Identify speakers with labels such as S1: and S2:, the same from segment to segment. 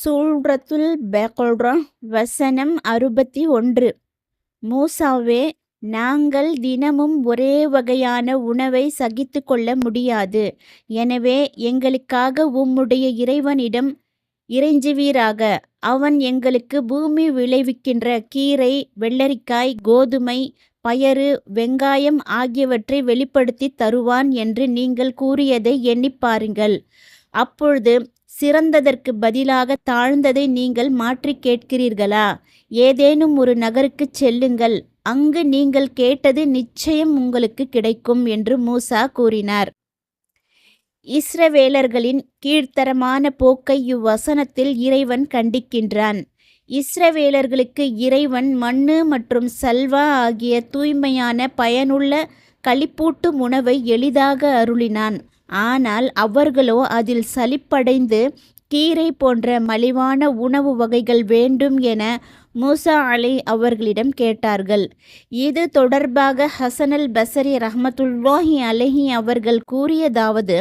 S1: சூழ்ரத்துல் பெகொல்ரா வசனம் அறுபத்தி ஒன்று. மூசாவே நாங்கள் தினமும் ஒரே வகையான உணவை சகித்து கொள்ள முடியாது. எனவே எங்களுக்காக உம்முடைய இறைவனிடம் இறைஞ்சுவீராக. அவன் எங்களுக்கு பூமி விளைவிக்கின்ற கீரை வெள்ளரிக்காய் கோதுமை பயறு வெங்காயம் ஆகியவற்றை வெளிப்படுத்தி தருவான் என்று நீங்கள் கூறியதை எண்ணிப்பாருங்கள் அப்பொழுது சிறந்ததற்கு பதிலாக தாழ்ந்ததை நீங்கள் மாற்றி கேட்கிறீர்களா? ஏதேனும் ஒரு நகருக்குச் செல்லுங்கள். அங்கு நீங்கள் கேட்டது நிச்சயம் உங்களுக்கு கிடைக்கும் என்று மூசா கூறினார். இஸ்ரவேலர்களின் கீழ்த்தரமான போக்கை இவ்வசனத்தில் இறைவன் கண்டிக்கின்றான். இஸ்ரவேலர்களுக்கு இறைவன் மண்ணு மற்றும் சல்வா ஆகிய தூய்மையான பயனுள்ள களிப்பூட்டும் உணவை எளிதாக அருளினான். ஆனால் அவர்களோ அதில் சலிப்படைந்து கீரை போன்ற மலிவான உணவு வகைகள் வேண்டும் என மூசா அலி அவர்களிடம் கேட்டார்கள். இது தொடர்பாக ஹசனல் பசரி ரஹமத்துல்லாஹி அலஹி அவர்கள் கூறியதாவது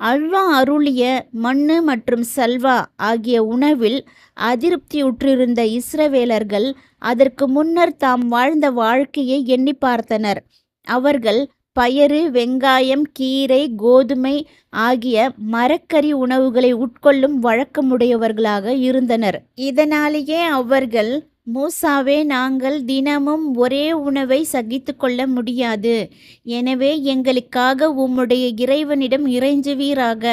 S1: அல்வா அருளிய மண்ணு மற்றும் சல்வா ஆகிய உணவில் அதிருப்தியுற்றிருந்த இஸ்ரவேலர்கள் அதற்கு முன்னர் தாம் வாழ்ந்த வாழ்க்கையை எண்ணி பார்த்தனர். அவர்கள் பயறு வெங்காயம் கீரை கோதுமை ஆகிய மரக்கறி உணவுகளை உட்கொள்ளும் வழக்கமுடையவர்களாக இருந்தனர். இதனாலேயே அவர்கள் மூசாவே நாங்கள் தினமும் ஒரே உணவை சகித்து கொள்ள முடியாது. எனவே எங்களுக்காக உம்முடைய இறைவனிடம் இறைஞ்சுவீராக.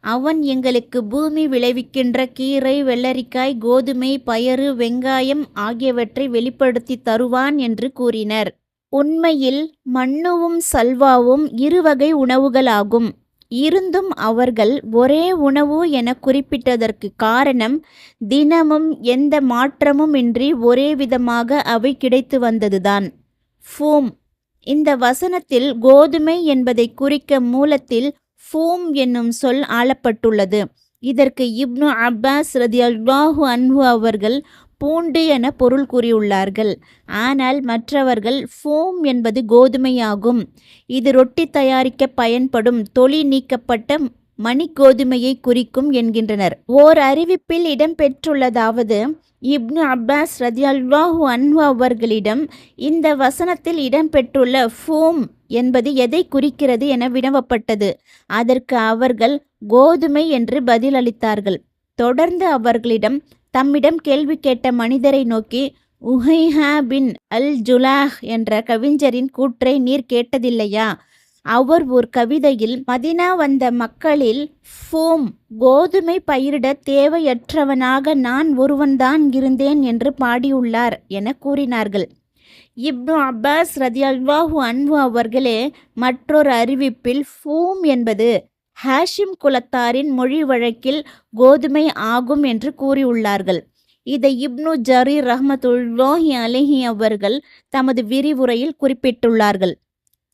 S1: அவன் எங்களுக்கு பூமி விளைவிக்கின்ற கீரை வெள்ளரிக்காய் கோதுமை பயறு வெங்காயம் ஆகியவற்றை வெளிப்படுத்தி தருவான் என்று கூறினர். உண்மையில் மண்ணுவும் சல்வாவும் இருவகை உணவுகளாகும். இருந்தும் அவர்கள் ஒரே உணவு என குறிப்பிட்டதற்கு காரணம் தினமும் எந்த மாற்றமும் இன்றி ஒரே விதமாக அவை கிடைத்து வந்ததுதான். ஃபூம். இந்த வசனத்தில் கோதுமை என்பதை குறிக்க மூலத்தில் ஃபூம் என்னும் சொல் ஆளப்பட்டுள்ளது. இதற்கு இப்னு அப்பாஸ் ரதி அல்லாஹு அன்ஹு அவர்கள் பூண்டு என பொருள் கூறியுள்ளார்கள். ஆனால் மற்றவர்கள் ஃபோம் என்பது கோதுமையாகும். இது ரொட்டி தயாரிக்க பயன்படும் தொலி நீக்கப்பட்ட மணி கோதுமையை குறிக்கும் என்கின்றனர். ஓர் அறிவிப்பில் இடம்பெற்றுள்ளதாவது இப்னு அப்பாஸ் ரதியல்வாஹு அன்ஹு அவர்களிடம் இந்த வசனத்தில் இடம்பெற்றுள்ள ஃபோம் என்பது எதை குறிக்கிறது என வினவப்பட்டது. அதற்கு அவர்கள் கோதுமை என்று பதிலளித்தார்கள். தொடர்ந்து அவர்களிடம் தம்மிடம் கேள்வி கேட்ட மனிதரை நோக்கி உஹைஹா பின் அல் ஜுலாஹ் என்ற கவிஞரின் கூற்றை நீர் கேட்டதில்லையா? அவர் ஒரு கவிதையில் மதினா வந்த மக்களில் ஃபோம் கோதுமை பயிரிட தேவையற்றவனாக நான் ஒருவன்தான் இருந்தேன் என்று பாடியுள்ளார் என கூறினார்கள். இப்னு அப்பாஸ் ரதி அல்வாஹு அன்பு அவர்களே மற்றொரு அறிவிப்பில் ஃபூம் என்பது ஹாஷிம் குலத்தாரின் மொழி வழக்கில் கோதுமை ஆகும் என்று கூறியுள்ளார்கள். இதை இப்னு ஜரி ரஹமத்துல்லோஹி அலஹி அவர்கள் தமது விரிவுரையில் குறிப்பிட்டுள்ளார்கள்.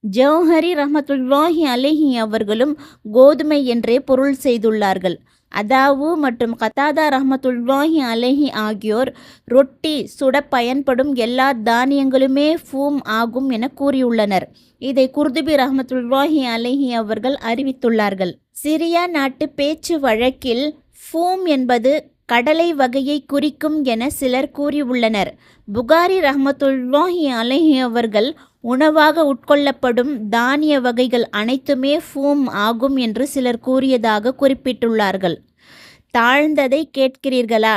S1: ஜவஹரி ரஹமத்துல்லோஹி அலஹி அவர்களும் கோதுமை என்றே பொருள் செய்துள்ளார்கள். அதாவு மற்றும் கத்தாதா ரஹமத்துல்லாஹி அலஹி ஆகியோர் ரொட்டி சுட பயன்படும் எல்லா தானியங்களுமே ஃபூம் ஆகும் என கூறியுள்ளனர். இதை குர்துபி ரஹமத்துல்லாஹி அலஹி அவர்கள் அறிவித்துள்ளார்கள். சிரியா நாட்டு பேச்சு வழக்கில் ஃபூம் என்பது கடலை வகையை குறிக்கும் என சிலர் கூறியுள்ளனர். புகாரி ரஹமத்துல்லாஹி அலஹி அவர்கள் உணவாக உட்கொள்ளப்படும் தானிய வகைகள் அனைத்துமே ஃபூம் ஆகும் என்று சிலர் கூறியதாக குறிப்பிட்டுள்ளார்கள். தாழ்ந்ததை கேட்கிறீர்களா?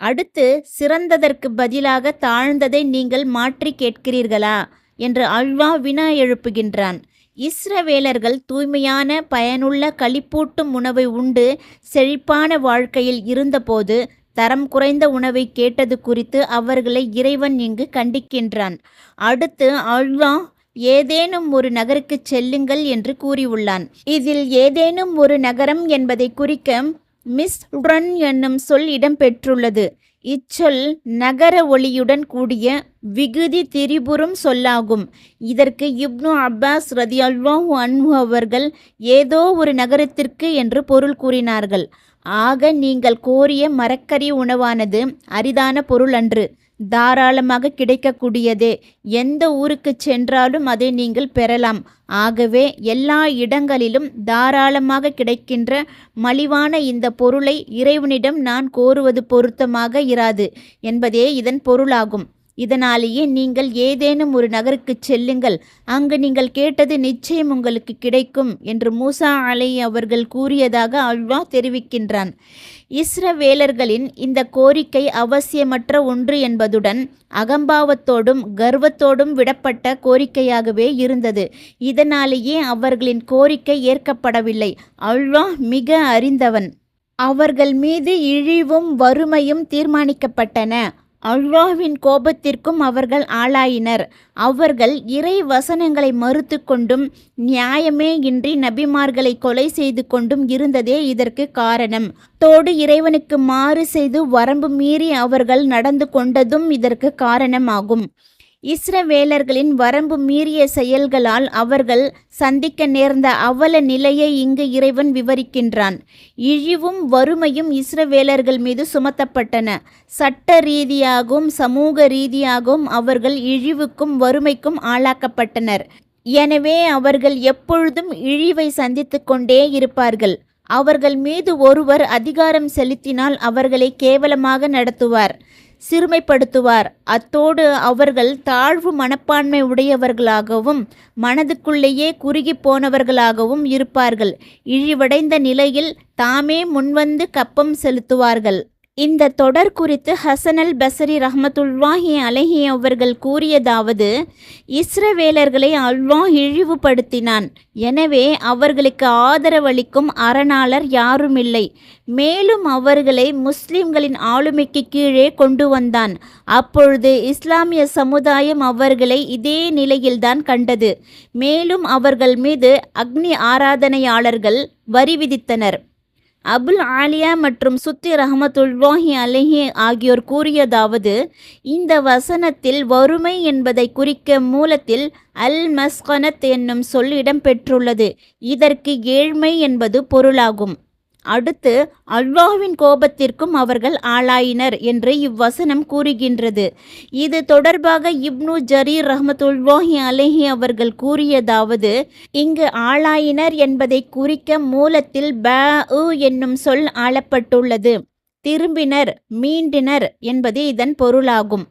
S1: அடுத்து சிறந்ததற்கு பதிலாக தாழ்ந்ததை நீங்கள் மாற்றி கேட்கிறீர்களா? என்று அல்வா வினா எழுப்புகின்றான். இஸ்ரவேலர்கள் தூய்மையான பயனுள்ள களிப்பூட்டும் உணவை உண்டு செழிப்பான வாழ்க்கையில் இருந்தபோது தரம் குறைந்த உணவை கேட்டது குறித்து அவர்களை இறைவன் இங்கு கண்டிக்கின்றான். அடுத்து அல்வா ஏதேனும் ஒரு நகருக்கு செல்லுங்கள் என்று கூறியுள்ளான். இதில் ஏதேனும் ஒரு நகரம் என்பதை குறிக்க மிஸ்ரன் என்னும் சொல் இடம்பெற்றுள்ளது இச்சொல் நகர ஒளியுடன் கூடிய விகுதி திரிபுரும் சொல்லாகும். இதற்கு இப்னு அப்பாஸ் ரதியல்வாஹு அன்ஹு அவர்கள் ஏதோ ஒரு நகரத்திற்கு என்று பொருள் கூறினார்கள். ஆக நீங்கள் கோரிய மரக்கறி உணவானது அரிதான பொருள் அன்று. தாராளமாக கிடைக்கக்கூடியது. எந்த ஊருக்கு சென்றாலும் அதை நீங்கள் பெறலாம். ஆகவே எல்லா இடங்களிலும் தாராளமாக கிடைக்கின்ற மலிவான இந்த பொருளை இறைவனிடம் நான் கோருவது பொருத்தமாக இராது என்பதே இதன் பொருளாகும். இதனாலேயே நீங்கள் ஏதேனும் ஒரு நகருக்கு செல்லுங்கள். அங்கு நீங்கள் கேட்டது நிச்சயம் உங்களுக்கு கிடைக்கும் என்று மூசா அலை அவர்கள் கூறியதாக அல்வா தெரிவிக்கின்றான். இஸ்ரவேலர்களின் இந்த கோரிக்கை அவசியமற்ற ஒன்று என்பதுடன் அகம்பாவத்தோடும் கர்வத்தோடும் விடப்பட்ட கோரிக்கையாகவே இருந்தது. இதனாலேயே அவர்களின் கோரிக்கை ஏற்கப்படவில்லை. அல்வா மிக அறிந்தவன். அவர்கள் மீது இழிவும் வறுமையும் தீர்மானிக்கப்பட்டன. அல்லாஹ்வின் கோபத்திற்கும் அவர்கள் ஆளாயினர். அவர்கள் இறை வசனங்களை மறுத்து கொண்டும் நியாயமே இன்றி நபிமார்களை கொலை செய்து கொண்டும் இருந்ததே இதற்கு காரணம். தோடு இறைவனுக்கு மாறு செய்து வரம்பு மீறி அவர்கள் நடந்து கொண்டதும் இதற்கு காரணமாகும். இஸ்ரவேலர்களின் வரம்பு மீறிய செயல்களால் அவர்கள் சந்திக்க நேர்ந்த அவல நிலையை இங்கு இறைவன் விவரிக்கின்றான். இழிவும் வறுமையும் இஸ்ரவேலர்கள் மீது சுமத்தப்பட்டன. சட்ட ரீதியாகவும் சமூக ரீதியாகவும் அவர்கள் இழிவுக்கும் வறுமைக்கும் ஆளாக்கப்பட்டனர். எனவே அவர்கள் எப்பொழுதும் இழிவை சந்தித்து கொண்டே இருப்பார்கள். அவர்கள் மீது ஒருவர் அதிகாரம் செலுத்தினால் அவர்களை கேவலமாக நடத்துவார். சிறுமைப்படுத்துவார். அத்தோடு அவர்கள் தாழ்வு மனப்பான்மை உடையவர்களாகவும் மனதுக்குள்ளேயே குறுகி போனவர்களாகவும் இருப்பார்கள். இழிவடைந்த நிலையில் தாமே முன்வந்து கப்பம் செலுத்துவார்கள். இந்த தொடர் குறித்து ஹசன் அல் பசரி ரஹமத்துல்வாஹி அலஹி அவர்கள் கூறியதாவது இஸ்ரவேலர்களை அல்வாஹ் இழிவுபடுத்தினான். எனவே அவர்களுக்கு ஆதரவளிக்கும் அரணாளர் யாருமில்லை. மேலும் அவர்களை முஸ்லிம்களின் ஆளுமைக்கு கீழே கொண்டு வந்தான். அப்பொழுது இஸ்லாமிய சமுதாயம் அவர்களை இதே நிலையில்தான் கண்டது. மேலும் அவர்கள் மீது அக்னி ஆராதனையாளர்கள் வரி விதித்தனர். அபுல் ஆலியா மற்றும் சுத்தி ரஹமத்துல்லாஹி அலஹி ஆகியோர் கூறியதாவது இந்த வசனத்தில் வறுமை என்பதை குறிக்க மூலத்தில் அல் மஸ்கனத் என்னும் சொல் இடம்பெற்றுள்ளது இதற்கு ஏழ்மை என்பது பொருளாகும். அடுத்து அல்வாவின் கோபத்திற்கும் அவர்கள் ஆளாயினர் என்று இவ்வசனம் கூறுகின்றது. இது தொடர்பாக இப்னு ஜரீர் ரஹமத்துல்வாஹி அலேஹி அவர்கள் கூறியதாவது இங்கு ஆளாயினர் என்பதை குறிக்க மூலத்தில் ப உ என்னும் சொல் ஆளப்பட்டுள்ளது. திரும்பினர் மீண்டினர் என்பது இதன் பொருளாகும்.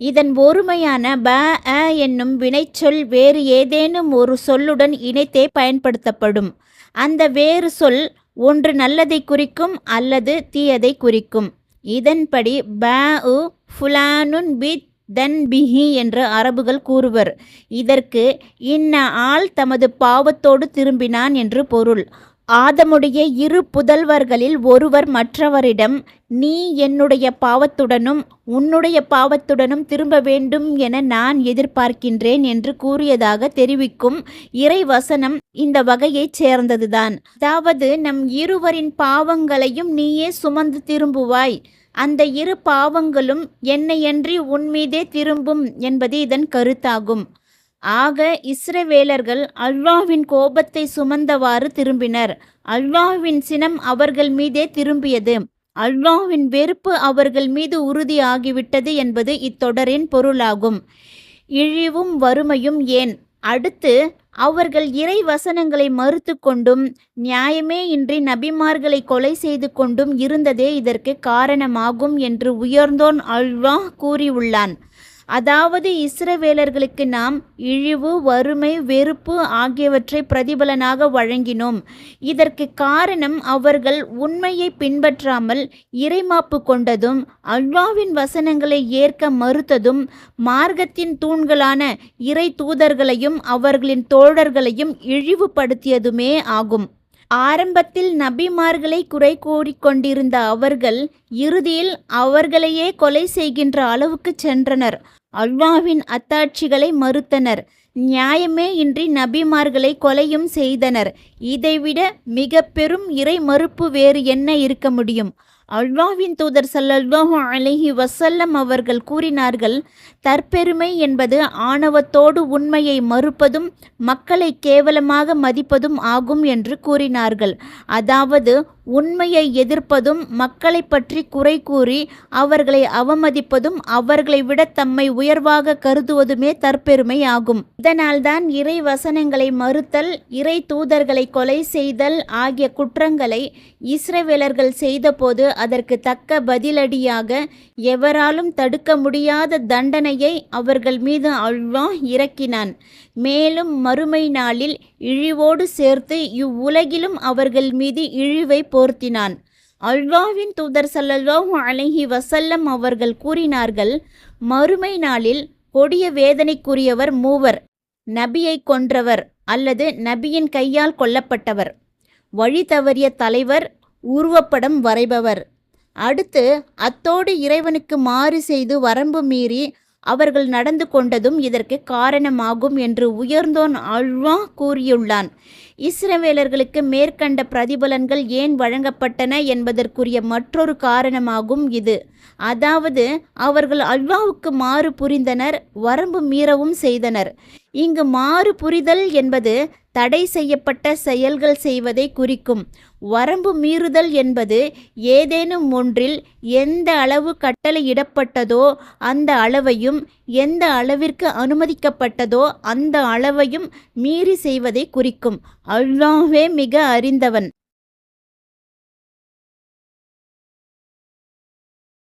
S1: இதன் ஒருமையான ப அ என்னும் வினைச்சொல் வேறு ஏதேனும் ஒரு சொல்லுடன் இணைத்தே பயன்படுத்தப்படும். அந்த வேறு சொல் ஒன்று நல்லதை குறிக்கும் அல்லது தீயதை குறிக்கும். இதன்படி ப உ ஃபுலானுன் பி தன் பிஹி என்று அரபுகள் கூறுவர். இதற்கு இன்ன ஆள் தமது பாவத்தோடு திரும்பினான் என்று பொருள். ஆதமுடைய இரு புதல்வர்களில் ஒருவர் மற்றவரிடம் நீ என்னுடைய பாவத்துடனும் உன்னுடைய பாவத்துடனும் திரும்ப வேண்டும் என நான் எதிர்பார்க்கின்றேன் என்று கூறியதாக தெரிவிக்கும் இறைவசனம் இந்த வகையைச் சேர்ந்ததுதான். அதாவது நம் இருவரின் பாவங்களையும் நீயே சுமந்து திரும்புவாய். அந்த இரு பாவங்களும் என்னையன்றி உன்மீதே திரும்பும் என்பது இதன் கருத்தாகும். ஆக இஸ்ரவேலர்கள் அல்வாவின் கோபத்தை சுமந்தவாறு திரும்பினர். அல்வாவின் சினம் அவர்கள் மீதே திரும்பியது. அல்வாவின் வெறுப்பு அவர்கள் மீது உறுதியாகிவிட்டது என்பது இத்தொடரின் பொருளாகும். இழிவும் வறுமையும் ஏன்? அடுத்து அவர்கள் இறை வசனங்களை மறுத்து கொண்டும் நியாயமே இன்றி நபிமார்களை கொலை செய்து கொண்டும் இருந்ததே இதற்கு காரணமாகும் என்று உயர்ந்தோன் அல்வாஹ் கூறியுள்ளான். அதாவது இஸ்ரவேலர்களுக்கு நாம் இழிவு வறுமை வெறுப்பு ஆகியவற்றை பிரதிபலனாக வழங்கினோம். இதற்கு காரணம் அவர்கள் உண்மையை பின்பற்றாமல் இறைமாப்பு கொண்டதும் அல்வாவின் வசனங்களை ஏற்க மறுத்ததும் மார்க்கத்தின் தூண்களான இறை தூதர்களையும் அவர்களின் தோழர்களையும் இழிவுபடுத்தியதுமே ஆகும். ஆரம்பத்தில் நபிமார்களை குறை கூறிக்கொண்டிருந்த அவர்கள் இறுதியில் அவர்களையே கொலை செய்கின்ற அளவுக்கு சென்றனர். அல்வாவின் அத்தாட்சிகளை மறுத்தனர். நியாயமே இன்றி நபிமார்களை கொலையும் செய்தனர். இதைவிட மிக பெரும் இறை மறுப்பு வேறு என்ன இருக்க முடியும்? அல்வாவின் தூதர் சல்லல்லாஹு அலஹி வசல்லம் அவர்கள் கூறினார்கள் தற்பெருமை என்பது ஆணவத்தோடு உண்மையை மறுப்பதும் மக்களை கேவலமாக மதிப்பதும் ஆகும் என்று கூறினார்கள். அதாவது உண்மையை எதிர்ப்பதும் மக்களை பற்றி குறை கூறி அவர்களை அவமதிப்பதும் அவர்களை விட தம்மை உயர்வாக கருதுவதுமே தற்பெருமை ஆகும். இதனால்தான் இறை வசனங்களை மறுத்தல் இறை தூதர்களை கொலை செய்தல் ஆகிய குற்றங்களை இஸ்ரவேலர்கள் செய்தபோது அதற்கு தக்க பதிலடியாக எவராலும் தடுக்க முடியாத தண்டனையை அவர்கள் மீது அல்வா இறக்கினான். மேலும் மறுமை நாளில் இழிவோடு சேர்த்து இவ்வுலகிலும் அவர்கள் மீது இழிவை போர்த்தினான். அல்வாவின் தூதர் சல்லல்லாஹு அழகி வசல்லம் அவர்கள் கூறினார்கள் மறுமை நாளில் கொடிய வேதனைக்குரியவர் மூவர் நபியை கொன்றவர் அல்லது நபியின் கையால் கொல்லப்பட்டவர். வழி தவறிய தலைவர் உருவப்படம் வரைபவர். அடுத்து அத்தோடு இறைவனுக்கு மாறு செய்து வரம்பு மீறி அவர்கள் நடந்து கொண்டதும் இதற்கு காரணமாகும் என்று உயர்ந்தோன் அல்வா கூறியுள்ளான். இஸ்ரவேலர்களுக்கு மேற்கண்ட பிரதிபலன்கள் ஏன் வழங்கப்பட்டன என்பதற்குரிய மற்றொரு காரணமாகும் இது. அதாவது அவர்கள் அல்வாவுக்கு மாறு புரிந்தனர் வரம்பு மீறவும் செய்தனர். இங்கு மாறு புரிதல் என்பது தடை செய்யப்பட்ட செயல்கள் செய்வதை குறிக்கும். வரம்பு மீறுதல் என்பது ஏதேனும் ஒன்றில் எந்த அளவு கட்டளையிடப்பட்டதோ அந்த அளவையும் எந்த அளவிற்கு அனுமதிக்கப்பட்டதோ அந்த அளவையும் மீறி செய்வதை குறிக்கும். அல்லாஹ்வே மிக அறிந்தவன்.